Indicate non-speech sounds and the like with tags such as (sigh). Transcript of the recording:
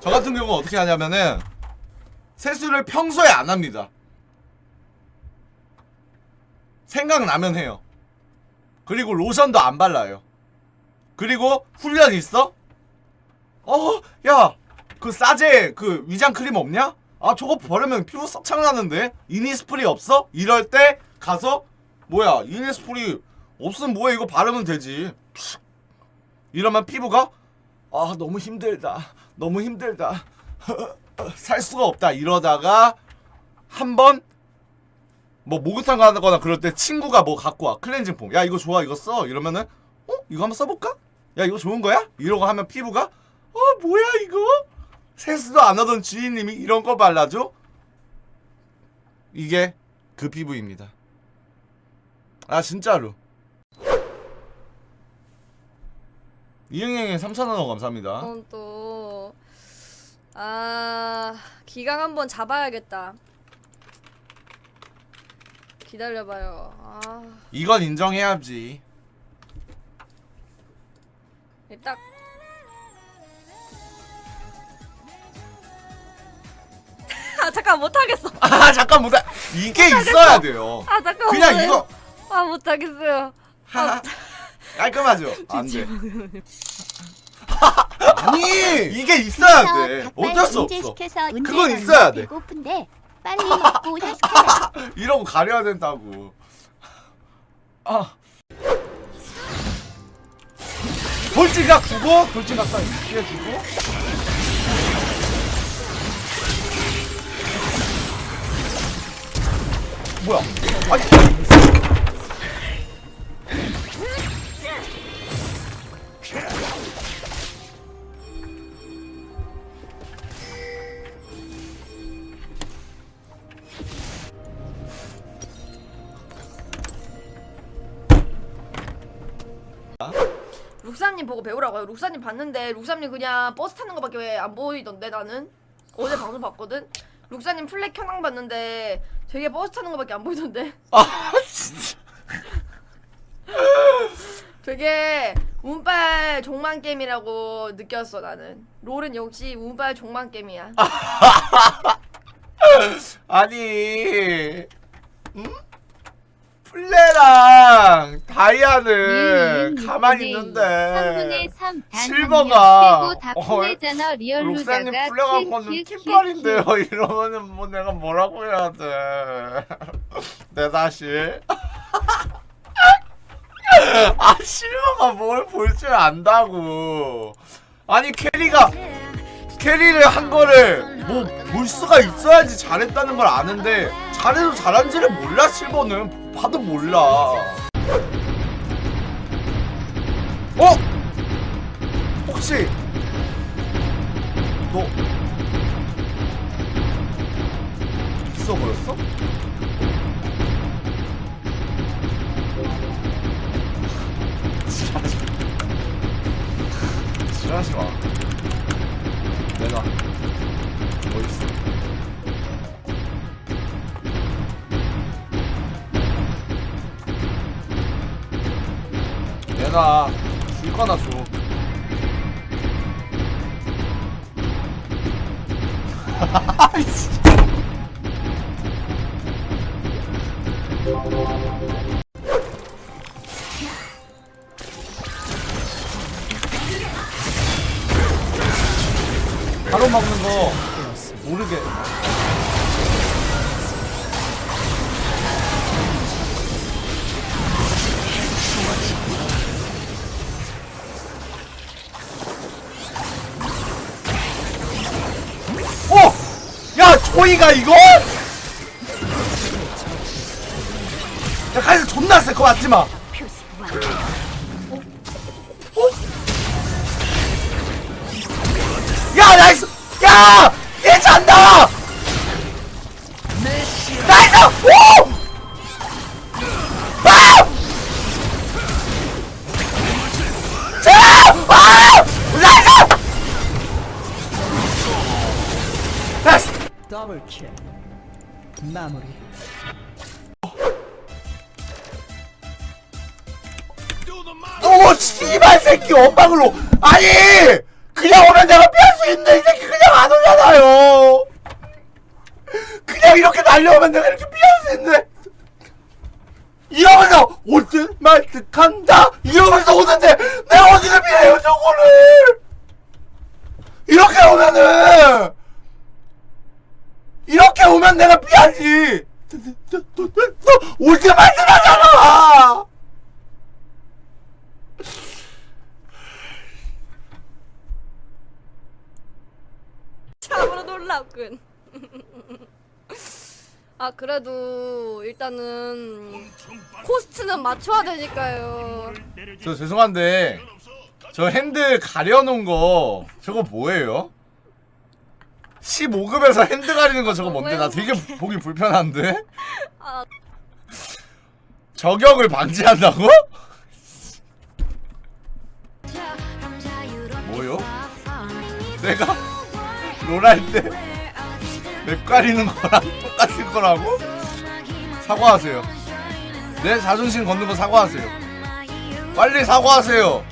저 같은 경우는 어떻게 하냐면은 세수를 평소에 안 합니다. 생각나면 해요. 그리고 로션도 안 발라요. 그리고 훈련 있어? 어, 야, 그 싸제 그 위장 크림 없냐? 아, 저거 바르면 피부 썩 창 나는데 이니스프리 없어? 이럴 때 가서 뭐야 이니스프리 없으면 뭐해 이거 바르면 되지. 이러면 피부가 아 너무 힘들다. 너무 힘들다. (laughs) 살 수가 없다. 이러다가 한 번 뭐 목욕탕 가거나 그럴 때 친구가 뭐 갖고 와. 클렌징 폼 야 이거 좋아. 이거 써. 이러면은 어? 이거 한번 써볼까? 야 이거 좋은 거야? 이러고 하면 피부가 어 뭐야 이거? 세수도 안 하던 주인님이 이런 거 발라줘? 이게 그 피부입니다. 아 진짜로 이응행에 3,000원 감사합니다 또, 아, 기강 한번 잡아야겠다. 기다려봐요. 아, 이건 인정해야지 딱. (laughs) 아, 잠깐 못하겠어. 아 잠깐 못해 이게 있어야 돼요 아, 잠깐 그냥 못해. 이거 아, 못하겠어요. 하하. 깔끔하죠? (laughs) 안 돼. (laughs) 아니! 이게 있어야 돼. 어쩔 수 없어. 그건 있어야 돼. 배고픈데 빨리 먹고 헬스카라. (laughs) 이러고 가려야 된다고. 아. 돌진각 주고 돌진각 딱 피해 주고. 뭐야? 아니 룩사님 보고 배우라고요. 룩사님 봤는데 룩사님 그냥 버스 타는 거밖에 왜안 보이던데 나는 어제 방송 봤거든. 룩사님 플랫 켜낭 봤는데 되게 버스 타는 거밖에 안 보이던데. 아 진짜 (laughs) 되게 운빨 종만 게임이라고 느꼈어 나는. 롤은 역시 운빨 종만 게임이야. (laughs) 아니 응? 플레랑 다이아는 음, 가만히 3분의 있는데 3 실버가 다 어, 리얼루다가 플레가 거는 킴발인데요. 이러면은 뭐 내가 뭐라고 해야 돼내 다시. (laughs) 아 실버가 뭘 볼 줄 안다고. 아니 캐리가 캐리를 한 거를 뭐 볼 수가 있어야지 잘했다는 걸 아는데 잘해도 잘한지를 몰라 실버는 봐도 몰라 어? 혹시 너 있어 보였어? 지랄하지 마 지랄하지 마 내놔 어딨어 내놔 줄 거나 줘. (laughs) 바로 먹는 거 모르게 야 조이가 이거? 야 가서 존나 세 그거 맞지마 어? 야 나이스 야! 얘 잔다! 더블킬 마무리. 오 씨발 새끼 엇방으로. 아니 그냥 오면 내가 피할 수 있는데 이 새끼. 그냥 안 오잖아요. 그냥 이렇게 날려오면 내가 이렇게 피할 수 있는데 이러면서 올드 말득한다? 이러면서 오는데 내가 어디서 피해요 저거를? 이렇게 오면은 이렇게 오면 내가 피하지 올드 말득하잖아 참으로 놀랍군. 아 그래도 일단은 코스트는 맞춰야 되니까요. 저 죄송한데 저 핸들 가려놓은 거 저거 뭐예요? 15급에서 핸들 가리는 거 저거 뭔데? 나 되게 보기 불편한데? (laughs) 아. 저격을 방지한다고? 뭐요? 내가 롤할 때 맵 가리는 거랑 (laughs) 똑같은 거라고? 사과하세요 내 자존심 걷는 거 사과하세요 빨리 사과하세요